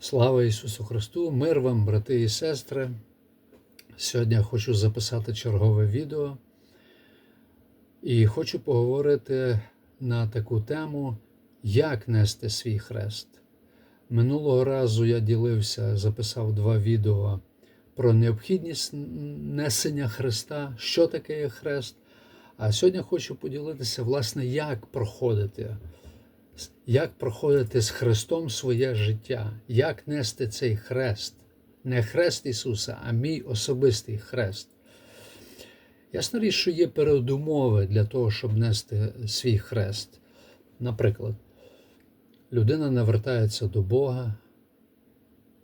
Слава Ісусу Христу! Мир вам, брати і сестри. Сьогодні я хочу записати чергове відео і хочу поговорити на таку тему, як нести свій хрест. Минулого разу я ділився, записав два відео про необхідність несення хреста, що таке є хрест. А сьогодні хочу поділитися, власне, як проходити як проходити з Христом своє життя, як нести цей хрест, не хрест Ісуса, а мій особистий хрест. Ясна річ, що є передумови для того, щоб нести свій хрест. Наприклад, людина навертається до Бога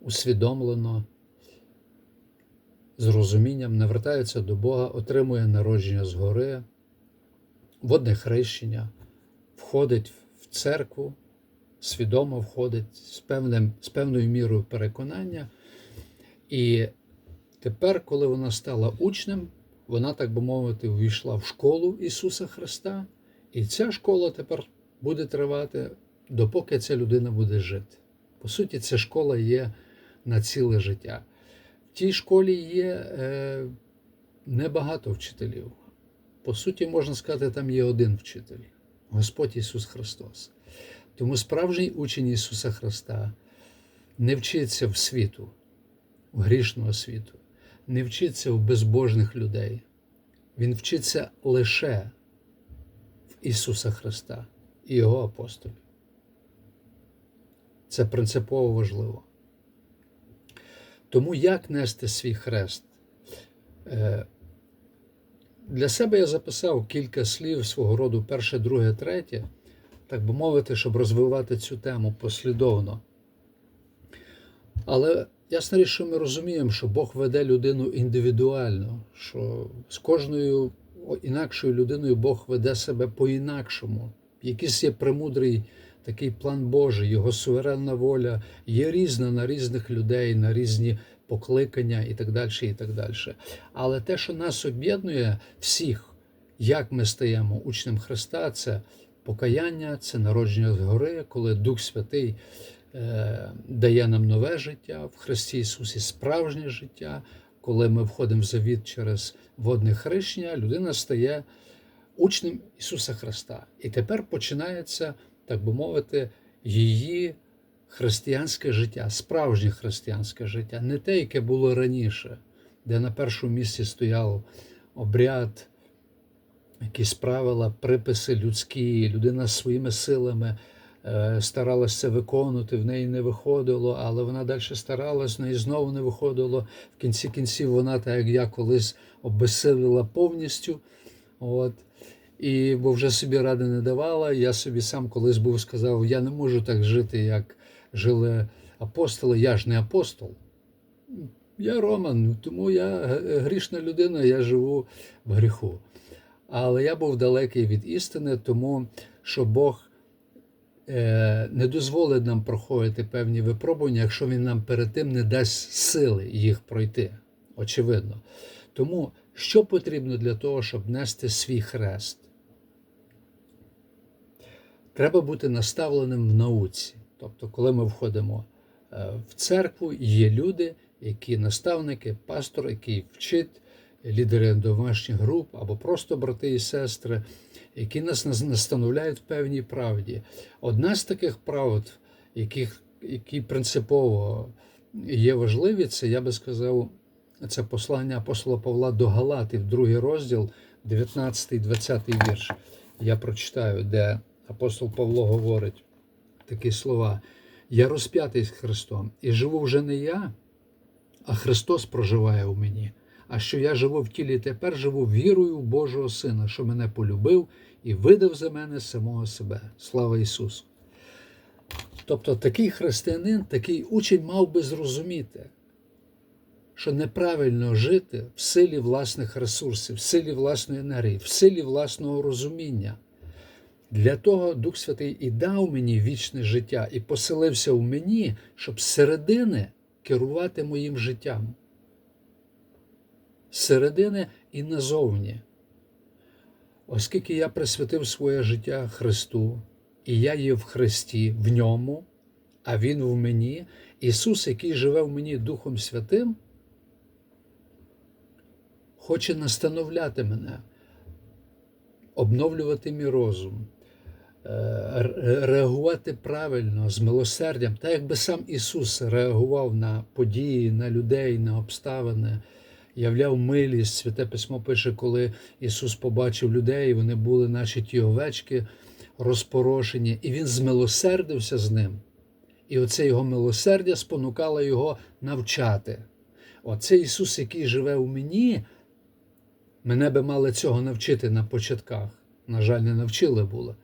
усвідомлено, з розумінням навертається до Бога, отримує народження згори, водне хрещення, входить в церкву, свідомо входить з певним, з певною мірою переконання. І тепер, коли вона стала учнем, вона, так би мовити, увійшла в школу Ісуса Христа, і ця школа тепер буде тривати, допоки ця людина буде жити. По суті, ця школа є на ціле життя. В тій школі є е, небагато вчителів. По суті, можна сказати, там є один вчитель. Господь Ісус Христос. Тому справжній учень Ісуса Христа не вчиться в світу, в грішного світу, не вчиться в безбожних людей. Він вчиться лише в Ісуса Христа і Його апостолів. Це принципово важливо. Тому як нести свій хрест? Для себе я записав кілька слів свого роду перше, друге, третє, так би мовити, щоб розвивати цю тему послідовно. Але ясна річ, що ми розуміємо, що Бог веде людину індивідуально, що з кожною інакшою людиною Бог веде себе по-інакшому. Якийсь є премудрий такий план Божий, його суверенна воля є різна на різних людей, на різні покликання і так далі. і так далі. Але те, що нас об'єднує всіх, як ми стаємо учнем Христа, це покаяння, це народження згори, коли Дух Святий е, дає нам нове життя в Христі Ісусі, справжнє життя. Коли ми входимо в завіт через водне хрещення, людина стає учнем Ісуса Христа. І тепер починається, так би мовити, її християнське життя, справжнє християнське життя, не те, яке було раніше, де на першому місці стояв обряд, якісь правила, приписи людські, людина своїми силами е, старалася це виконувати, в неї не виходило, але вона далі старалась, в неї знову не виходило. В кінці кінців вона, так як я колись обезсилила повністю. От. І бо вже собі ради не давала. Я собі сам колись був сказав, я не можу так жити, як жили апостоли. Я ж не апостол. Я Роман, тому я грішна людина, я живу в гріху. Але я був далекий від істини, тому що Бог е, не дозволить нам проходити певні випробування, якщо Він нам перед тим не дасть сили їх пройти. Очевидно. Тому що потрібно для того, щоб нести свій хрест? Треба бути наставленим в науці. Тобто, коли ми входимо е, в церкву, є люди, які наставники, пастор, який вчить, лідери домашніх груп або просто брати і сестри, які нас настановляють в певній правді. Одна з таких правд, яких, які принципово є важливі, це я би сказав, це послання апостола Павла до Галатів, другий розділ, 19-20 вірш. Я прочитаю, де апостол Павло говорить такі слова. Я розп'ятий з Христом, і живу вже не я, а Христос проживає у мені. А що я живу в тілі тепер живу вірою в Божого Сина, що мене полюбив і видав за мене самого себе. Слава Ісусу! Тобто такий християнин, такий учень мав би зрозуміти, що неправильно жити в силі власних ресурсів, в силі власної енергії, в силі власного розуміння. Для того Дух Святий і дав мені вічне життя, і поселився в мені, щоб з середини керувати моїм життям. Середини і назовні. Оскільки я присвятив своє життя Христу, і я є в Христі, в ньому, а Він в мені. Ісус, який живе в мені Духом Святим, хоче настановляти мене, обновлювати мій розум, реагувати правильно, з милосердям, так якби сам Ісус реагував на події, на людей, на обставини, являв милість. Святе письмо пише, коли Ісус побачив людей, вони були, наче ті овечки, розпорошені, і Він змилосердився з ним. І оце його милосердя спонукало його навчати. Оце Ісус, який живе у мені, мене би мали цього навчити на початках. На жаль, не навчили було.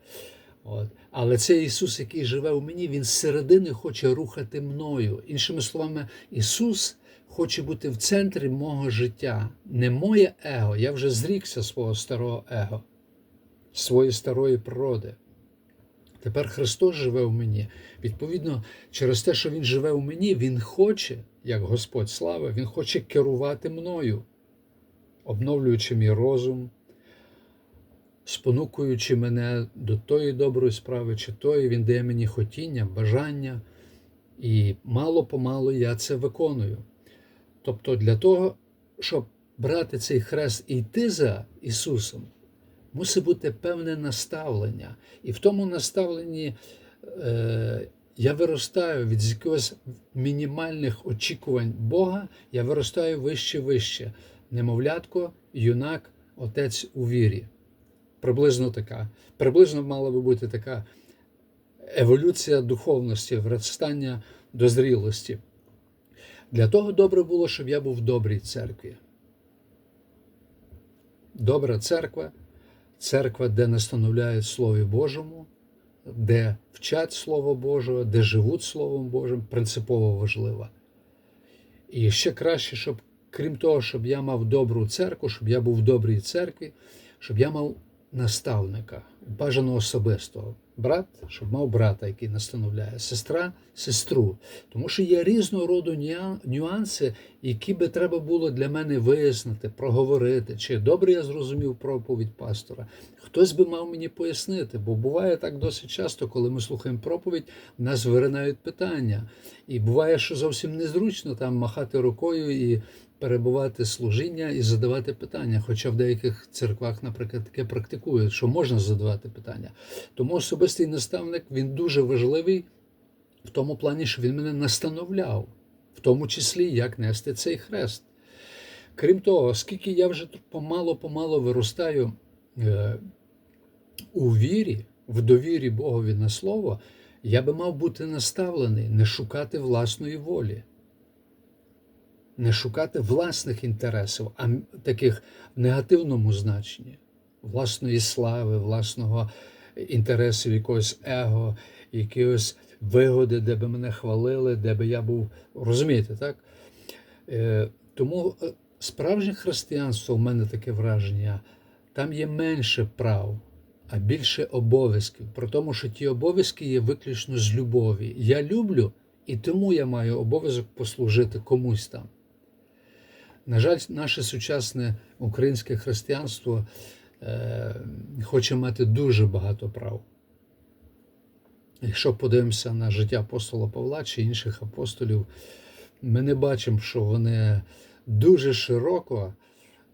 От. Але цей Ісус, який живе у мені, Він зсередини хоче рухати мною. Іншими словами, Ісус хоче бути в центрі мого життя. Не моє его. Я вже зрікся свого старого его, своєї старої природи. Тепер Христос живе в мені. Відповідно, через те, що Він живе у мені, Він хоче, як Господь слави, Він хоче керувати мною, обновлюючи мій розум, спонукуючи мене до тої доброї справи чи тої, Він дає мені хотіння, бажання, і мало-помалу я це виконую. Тобто, для того, щоб брати цей хрест і йти за Ісусом, мусить бути певне наставлення. І в тому наставленні е, я виростаю від якогось мінімальних очікувань Бога, я виростаю вище вище. Немовлятко, юнак, отець у вірі. Приблизно така. Приблизно мала би бути така еволюція духовності, вростання до зрілості. Для того добре було, щоб я був в добрій церкві. Добра церква церква, де настановляють Слові Божому, де вчать Слово Божого, де живуть Словом Божим, принципово важлива. І ще краще, щоб, крім того, щоб я мав добру церкву, щоб я був в добрій церкві, щоб я мав наставника, бажано особистого. Брат, щоб мав брата, який настановляє, сестра сестру. Тому що є різного роду нюанси, які би треба було для мене вияснити, проговорити, чи добре я зрозумів проповідь пастора. Хтось би мав мені пояснити, бо буває так досить часто, коли ми слухаємо проповідь, в нас виринають питання. І буває, що зовсім незручно там махати рукою і перебувати служіння і задавати питання. Хоча в деяких церквах, наприклад, таке практикують, що можна задавати питання. Тому особистий наставник він дуже важливий в тому плані, що він мене настановляв, в тому числі, як нести цей хрест. Крім того, оскільки я вже помало-помало виростаю е, у вірі, в довірі Богові на слово, я би мав бути наставлений, не шукати власної волі, не шукати власних інтересів, а таких в негативному значенні, власної слави, власного інтересу, якогось его, якоїсь вигоди, де би мене хвалили, де би я був. Розумієте, так? Е, Тому е, справжнє християнство, в мене таке враження, там є менше прав, а більше обов'язків. Про тому, що ті обов'язки є виключно з любові. Я люблю, і тому я маю обов'язок послужити комусь там. На жаль, наше сучасне українське християнство е, хоче мати дуже багато прав. Якщо подивимося на життя апостола Павла чи інших апостолів, ми не бачимо, що вони дуже широко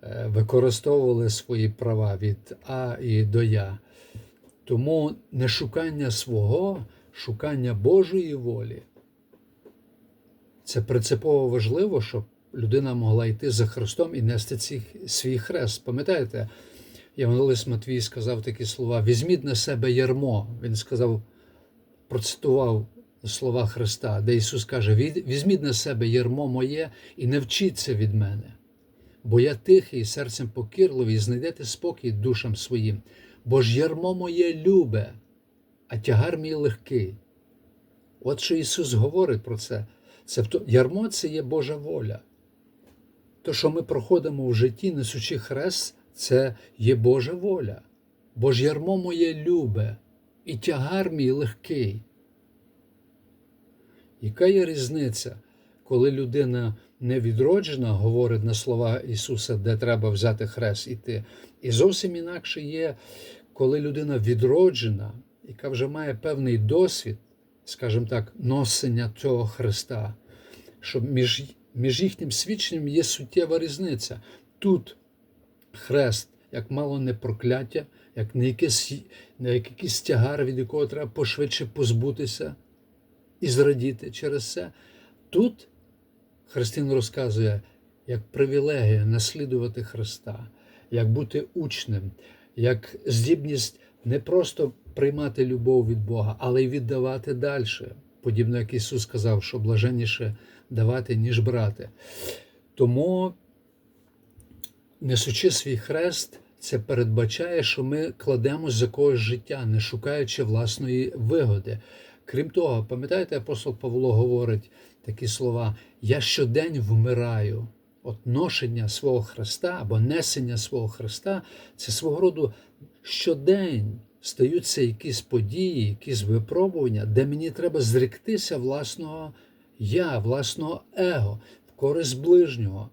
е, використовували свої права від А і до Я. Тому не шукання свого, шукання Божої волі. Це принципово важливо, щоб людина могла йти за Христом і нести ці, свій хрест. Пам'ятаєте, Євангелист Матвій сказав такі слова: візьміть на себе ярмо. Він сказав, процитував слова Христа, де Ісус каже: візьміть на себе ярмо моє і не вчіться від мене, бо я тихий, серцем покірливий, і знайдете спокій душам своїм. Бо ж ярмо моє любе, а тягар мій легкий. От що Ісус говорить про це. це ярмо це є Божа воля. То, що ми проходимо в житті, несучи хрест, це є Божа воля. Бо ж ярмо моє любе, і тягар мій легкий. Яка є різниця, коли людина невідроджена говорить на слова Ісуса, де треба взяти хрест іти? І зовсім інакше є, коли людина відроджена, яка вже має певний досвід, скажімо так, носення цього Христа, що між, між їхнім свідченням є суттєва різниця. Тут хрест, як мало не прокляття, як не якийсь, не як якийсь тягар, від якого треба пошвидше позбутися і зрадіти через це. Тут Христин розказує, як привілегія наслідувати Христа, як бути учнем, як здібність не просто приймати любов від Бога, але й віддавати далі. Подібно як Ісус сказав, що блаженніше давати, ніж брати. Тому, несучи свій хрест, це передбачає, що ми кладемо за когось життя, не шукаючи власної вигоди. Крім того, пам'ятаєте, апостол Павло говорить такі слова: Я щодень вмираю. От ношення свого Христа або несення свого Христа це свого роду щодень стаються якісь події, якісь випробування, де мені треба зректися власного я, власного его в користь ближнього,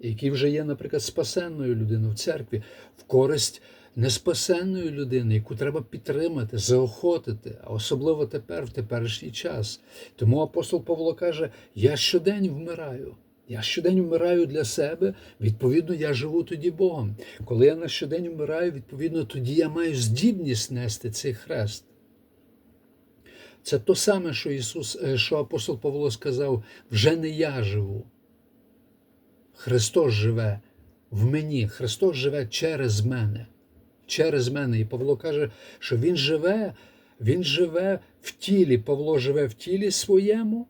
який вже є, наприклад, спасенною людиною в церкві, в користь неспасенної людини, яку треба підтримати, заохотити, а особливо тепер, в теперішній час. Тому апостол Павло каже: Я щодень вмираю. Я щодень вмираю для себе, відповідно, я живу тоді Богом. Коли я на щодень вмираю, відповідно, тоді я маю здібність нести цей хрест. Це то саме, що Ісус, що апостол Павло сказав: вже не я живу. Христос живе в мені, Христос живе через мене. Через мене. І Павло каже, що Він живе, Він живе в тілі. Павло живе в тілі своєму.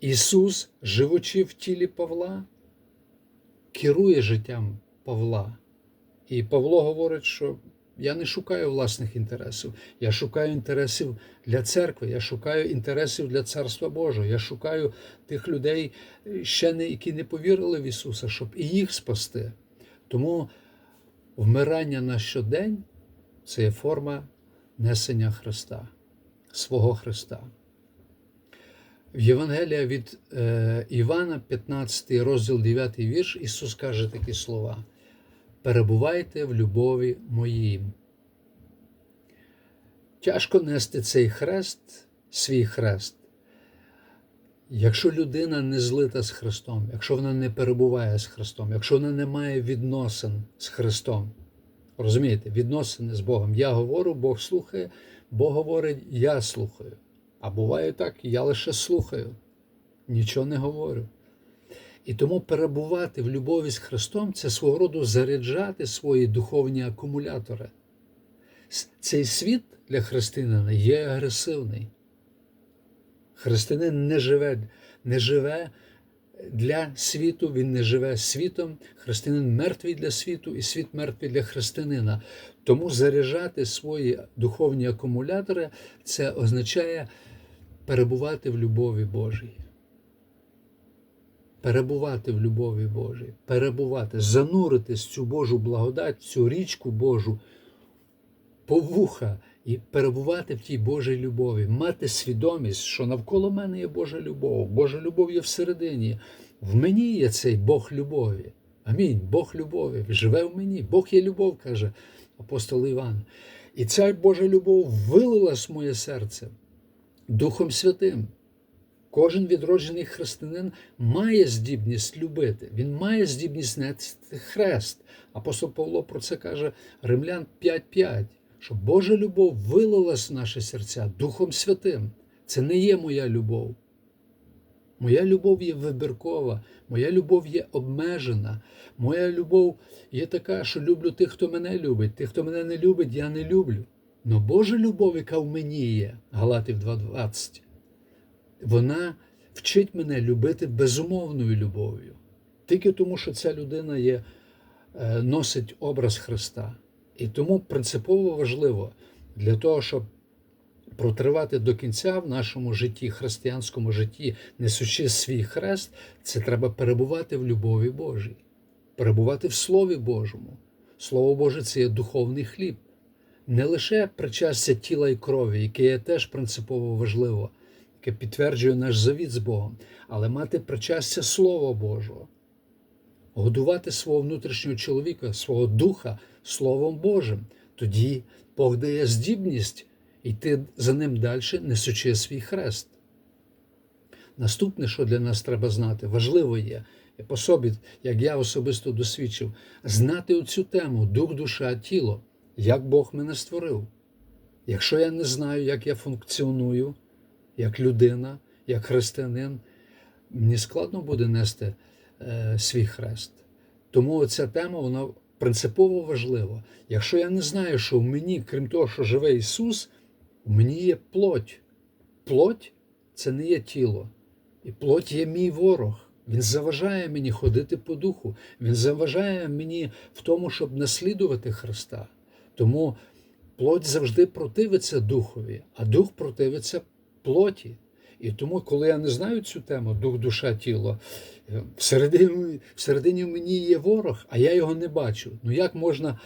Ісус, живучи в тілі Павла, керує життям Павла. І Павло говорить, що я не шукаю власних інтересів, я шукаю інтересів для церкви, я шукаю інтересів для Царства Божого. Я шукаю тих людей, ще не, які не повірили в Ісуса, щоб і їх спасти. Тому вмирання на щодень це є форма несення Христа, свого Христа. В Євангелія від е, Івана, 15 розділ 9 вірш, Ісус каже такі слова: перебувайте в любові моїм. Тяжко нести цей хрест, свій хрест. Якщо людина не злита з Христом, якщо вона не перебуває з Христом, якщо вона не має відносин з Христом, розумієте, відносини з Богом. Я говорю, Бог слухає, Бог говорить, я слухаю. А буває так, я лише слухаю, нічого не говорю. І тому перебувати в любові з Христом це свого роду заряджати свої духовні акумулятори. Цей світ для християнина є агресивний. Християнин не живе, не живе для світу, він не живе світом. Християнин мертвий для світу, і світ мертвий для християнина. Тому заряджати свої духовні акумулятори це означає перебувати в любові Божій. Перебувати в любові Божій, перебувати, зануритись цю Божу благодать, цю річку Божу по вуха і перебувати в тій Божій любові, мати свідомість, що навколо мене є Божа любов, Божа любов є всередині. В мені є цей Бог любові. Амінь. Бог любові живе в мені. Бог є любов, каже апостол Іван. І ця Божа любов вилилась в моє серце Духом Святим. Кожен відроджений християнин має здібність любити, він має здібність нести хрест. Апостол Павло про це каже Римлян 5.5, що Божа любов вилилась в наші серця Духом Святим. Це не є моя любов. Моя любов є вибіркова, моя любов є обмежена. Моя любов є така, що люблю тих, хто мене любить. Тих, хто мене не любить, я не люблю. Но Божа любов, яка в мені є, Галатів 2.20, вона вчить мене любити безумовною любов'ю. Тільки тому, що ця людина є, носить образ Христа. І тому принципово важливо для того, щоб протривати до кінця в нашому житті, християнському житті, несучи свій хрест, це треба перебувати в любові Божій, перебувати в Слові Божому. Слово Боже це є духовний хліб. Не лише причастя тіла і крові, яке є теж принципово важливо, яке підтверджує наш завіт з Богом, але мати причастя Слова Божого, годувати свого внутрішнього чоловіка, свого духа Словом Божим. Тоді Бог дає здібність йти за ним далі, несучи свій хрест. Наступне, що для нас треба знати, важливо є, по собі, як я особисто досвідчив, знати оцю тему дух, душа, тіло, як Бог мене створив. Якщо я не знаю, як я функціоную, як людина, як християнин, мені складно буде нести е, свій хрест. Тому ця тема вона принципово важлива. Якщо я не знаю, що в мені, крім того, що живе Ісус, в мені є плоть. Плоть це не є тіло. І плоть є мій ворог. Він заважає мені ходити по духу. Він заважає мені в тому, щоб наслідувати Христа. Тому плоть завжди противиться духові, а дух противиться плоті. І тому, коли я не знаю цю тему, дух, душа, тіло, всередині, всередині в мені є ворог, а я його не бачу. Ну як можна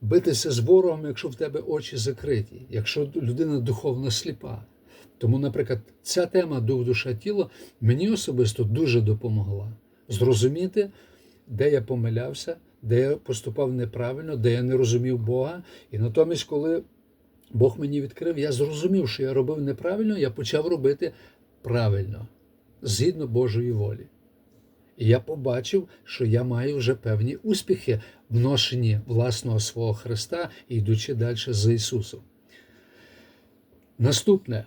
битися з ворогом, якщо в тебе очі закриті, якщо людина духовно сліпа? Тому, наприклад, ця тема дух, душа, тіло мені особисто дуже допомогла зрозуміти, де я помилявся, де я поступав неправильно, де я не розумів Бога. І натомість, коли Бог мені відкрив, я зрозумів, що я робив неправильно, я почав робити правильно, згідно Божої волі. І я побачив, що я маю вже певні успіхи в ношенні власного свого Христа, йдучи далі за Ісусом. Наступне.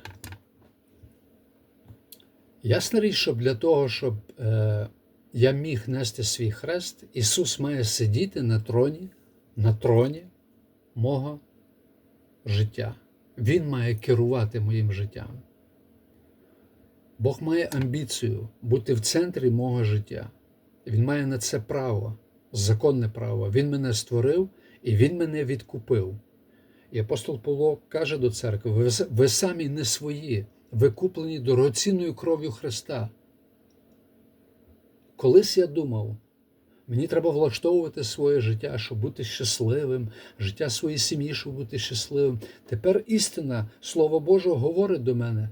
Ясна річ, що для того, щоб е, я міг нести свій хрест, Ісус має сидіти на троні, на троні мого життя. Він має керувати моїм життям. Бог має амбіцію бути в центрі мого життя. Він має на це право, законне право. Він мене створив і Він мене відкупив. І апостол Павло каже до церкви: ви, ви самі не свої, ви куплені дорогоцінною кров'ю Христа. Колись я думав, мені треба влаштовувати своє життя, щоб бути щасливим, життя своєї сім'ї, щоб бути щасливим. Тепер істина, Слово Боже, говорить до мене.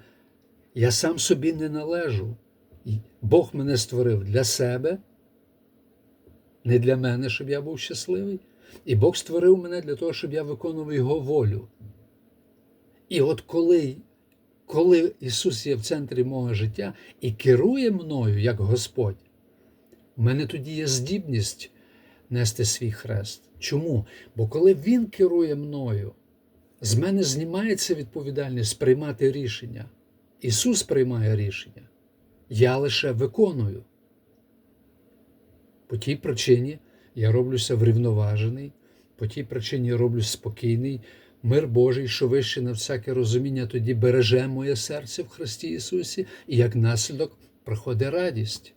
Я сам собі не належу. Бог мене створив для себе, не для мене, щоб я був щасливий. І Бог створив мене для того, щоб я виконував Його волю. І от коли коли Ісус є в центрі мого життя і керує мною як Господь, в мене тоді є здібність нести свій хрест. Чому? Бо коли Він керує мною, з мене знімається відповідальність приймати рішення. Ісус приймає рішення. Я лише виконую. По тій причині я роблюся врівноважений, по тій причині я роблюсь спокійний. Мир Божий, що вище на всяке розуміння, тоді береже моє серце в Христі Ісусі, і як наслідок приходить радість.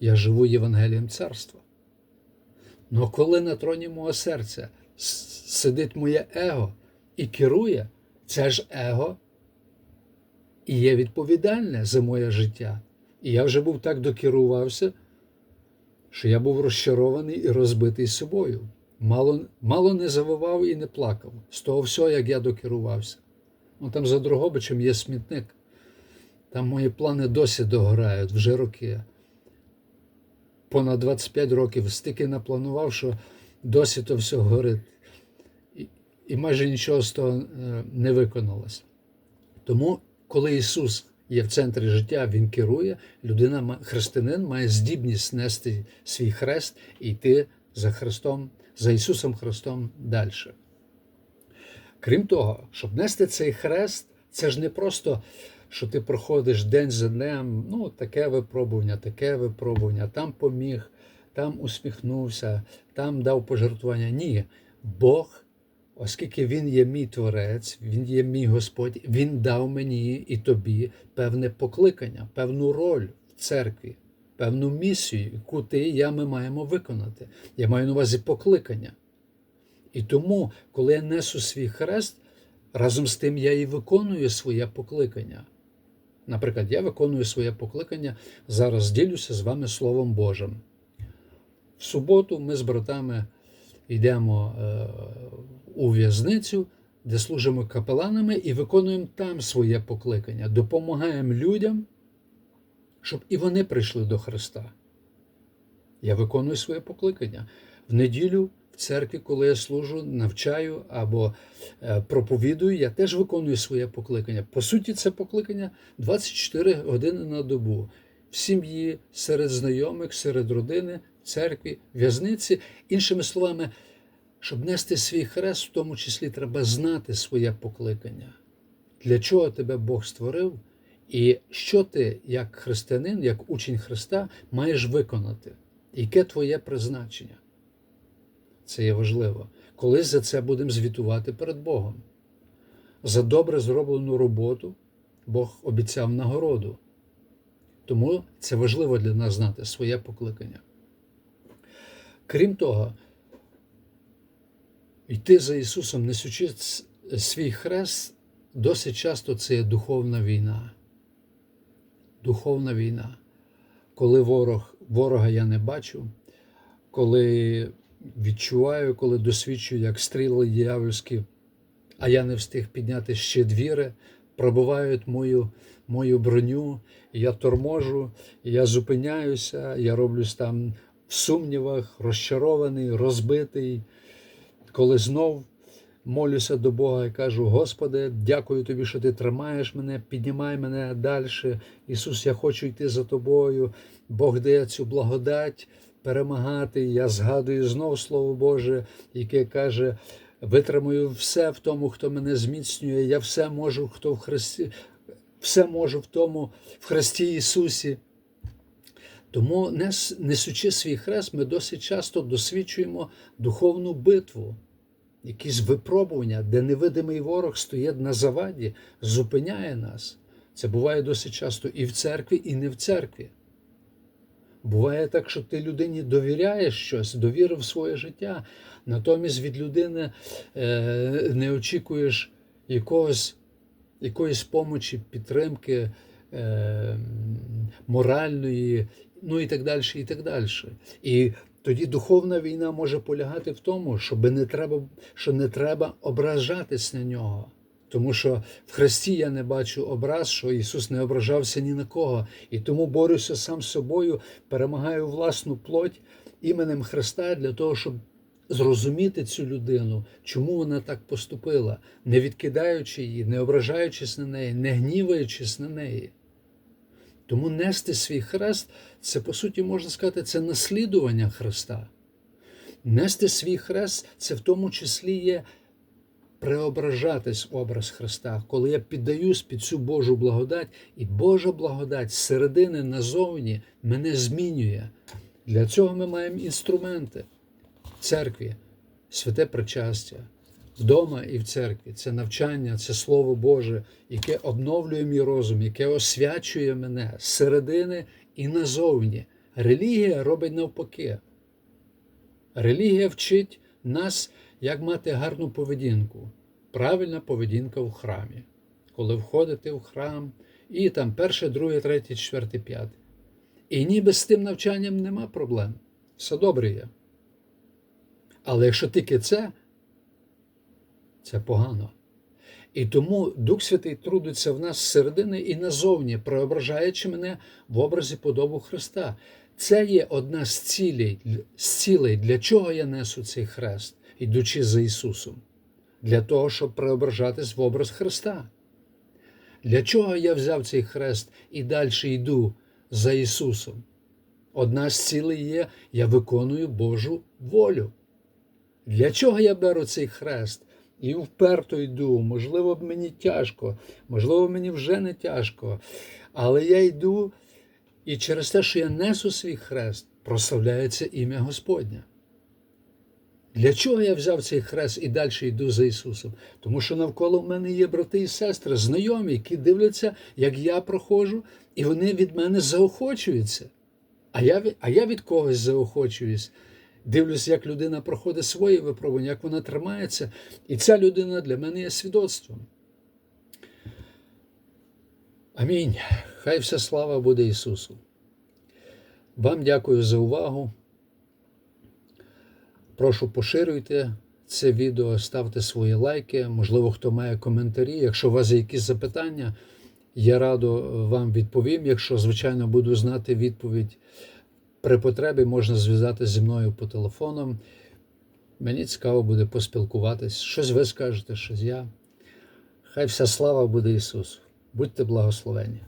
Я живу Євангелієм Царства. Но коли на троні мого серця сидить моє его і керує, це ж его і є відповідальне за моє життя. І я вже був так докерувався, що я був розчарований і розбитий собою. Мало мало не завивав і не плакав з того всього, як я докерувався. Ну, Там за Дрогобичем є смітник. Там мої плани досі догорають вже роки. Понад 25 років стільки напланував, що досі то все горить. І, і майже нічого з того не виконалося. Тому коли Ісус є в центрі життя, Він керує, людина, християнин має здібність нести свій хрест і йти за Христом, за Ісусом Христом далі. Крім того, щоб нести цей хрест, це ж не просто, що ти проходиш день за днем, ну, таке випробування, таке випробування, там поміг, там усміхнувся, там дав пожертвування. Ні, Бог Оскільки Він є мій творець, Він є мій Господь, Він дав мені і тобі певне покликання, певну роль в церкві, певну місію, яку ти і я ми маємо виконати. Я маю на увазі покликання. І тому, коли я несу свій хрест, разом з тим я і виконую своє покликання. Наприклад, я виконую своє покликання, зараз ділюся з вами Словом Божим. В суботу ми з братами йдемо е, у в'язницю, де служимо капеланами і виконуємо там своє покликання, допомагаємо людям, щоб і вони прийшли до Христа. Я виконую своє покликання. В неділю церкві, коли я служу, навчаю або е, проповідую, я теж виконую своє покликання. По суті, це покликання 24 години на добу в сім'ї, серед знайомих, серед родини, в церкві, в'язниці. Іншими словами, щоб нести свій хрест, в тому числі треба знати своє покликання. Для чого тебе Бог створив, і що ти, як християнин, як учень Христа, маєш виконати? Яке твоє призначення? Це є важливо. Колись за це будемо звітувати перед Богом. За добре зроблену роботу Бог обіцяв нагороду. Тому це важливо для нас знати своє покликання. Крім того, йти за Ісусом, несучи свій хрест, досить часто це є духовна війна. Духовна війна. Коли ворог, ворога я не бачу, коли відчуваю, коли досвідчую, як стріли дьявольські, а я не встиг підняти ще двіри, пробивають мою мою броню, я торможу, я зупиняюся, я роблюсь там в сумнівах, розчарований, розбитий, коли знов молюся до Бога і кажу: Господи, дякую Тобі, що Ти тримаєш мене, піднімай мене далі. Ісус, я хочу йти за Тобою. Бог дає цю благодать перемагати. Я згадую знов Слово Боже, яке каже. Витримую все в тому, хто мене зміцнює. Я все можу, хто в Христі, все можу в тому, в Христі Ісусі. Тому, несучи свій хрест, ми досить часто досвідчуємо духовну битву, якісь випробування, де невидимий ворог стоїть на заваді, зупиняє нас. Це буває досить часто і в церкві, і не в церкві. Буває так, що ти людині довіряєш щось, довірив своє життя, натомість від людини е, не очікуєш якогось, якоїсь помочі, підтримки е, моральної, ну і так далі. І так далі. І тоді духовна війна може полягати в тому, щоб не треба, що не треба ображатись на нього. Тому що в Христі я не бачу образ, що Ісус не ображався ні на кого. І тому борюся сам з собою, перемагаю власну плоть іменем Христа для того, щоб зрозуміти цю людину, чому вона так поступила, не відкидаючи її, не ображаючись на неї, не гніваючись на неї. Тому нести свій хрест, це, по суті, можна сказати, це наслідування Христа. Нести свій хрест це в тому числі є преображатись образ Христа, коли я піддаюсь під цю Божу благодать, і Божа благодать зсередини назовні мене змінює. Для цього ми маємо інструменти в церкві, святе причастя, вдома і в церкві. Це навчання, це Слово Боже, яке обновлює мій розум, яке освячує мене зсередини і назовні. Релігія робить навпаки. Релігія вчить нас як мати гарну поведінку, правильна поведінка в храмі, коли входите в храм, і там перше, друге, третє, четверте, п'яте. І ніби з тим навчанням нема проблем. Все добре є. Але якщо тільки це, це погано. І тому Дух Святий трудиться в нас зсередини і назовні, преображаючи мене в образі подобу Христа. Це є одна з цілей, з цілей, для чого я несу цей хрест ідучи за Ісусом, для того, щоб преображатись в образ Христа. Для чого я взяв цей хрест і далі йду за Ісусом? Одна з цілей є, я виконую Божу волю. Для чого я беру цей хрест? І вперто йду, можливо, мені тяжко, можливо, мені вже не тяжко. Але я йду, і через те, що я несу свій хрест, прославляється ім'я Господнє. Для чого я взяв цей хрест і далі йду за Ісусом? Тому що навколо в мене є брати і сестри, знайомі, які дивляться, як я проходжу, і вони від мене заохочуються. А я а я від когось заохочуюсь. Дивлюсь, як людина проходить своє випробування, як вона тримається. І ця людина для мене є свідоцтвом. Амінь. Хай вся слава буде Ісусу. Вам дякую за увагу. Прошу поширюйте це відео, ставте свої лайки. Можливо, хто має коментарі. Якщо у вас є якісь запитання, я радо вам відповім. Якщо, звичайно, буду знати відповідь при потребі, можна зв'язатися зі мною по телефону. Мені цікаво буде поспілкуватись. Щось ви скажете, щось я. Хай вся слава буде Ісусу. Будьте благословені.